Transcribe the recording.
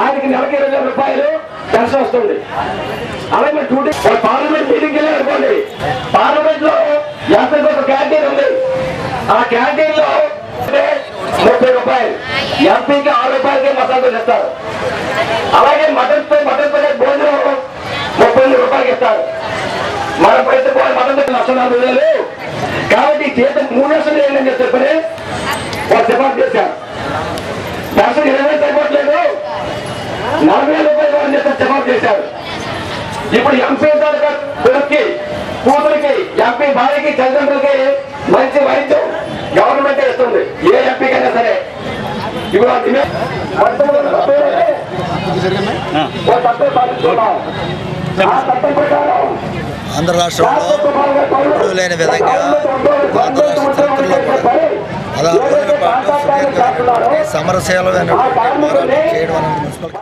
ఆయనకి నెలకి ఇరవై వేల రూపాయలు పెన్షన్ వస్తుంది. అలాగే డ్యూటీ పార్లమెంట్ మీటింగ్కి వెళ్ళి అనుకోండి. పార్లమెంట్లో ఎంపీకి ఒక క్యాంటీన్ ఉంది. ఆ క్యాంటీన్లో ముప్పై రూపాయలు. ఎంపీకి ఆరు రూపాయలకి మసాలా ఇస్తారు అలాగే మటన్ పై మటన్ పై భోజనం ముప్పై ఎనిమిది రూపాయలకి ఇస్తారు. మన పైసలు మటన్తో లక్ష నాలుగు వేలు. కాబట్టి చేత మూడు లక్షలు ఏంటని చెప్పిన వాళ్ళు సిఫార్సు చేశారు పెన్షన్ ఇరవై వేలు సరిపోవట్లేదు నలభై రూపాయలు చెప్పి సిఫార్సు చేశారు. ఇప్పుడు ఎంపీ కొడుక్కి కూతురికి ఎంపీ భార్యకి తల్లిదండ్రులకి మంచి వైద్యం గవర్నమెంట్ ఇస్తుంది. ఏ ఎంపీకైనా సరే. ఇప్పుడు ఆంధ్ర రాష్ట్రంలో ఎప్పుడూ లేని విధంగా ఆంధ్ర రాష్ట్ర చరిత్రలో కూడా పదహారు రోజుల పాటు సుదీర్ఘమైనటువంటి సమరశీలమైనటువంటి పోరాటం చేయడం అనేది మున్సిపల్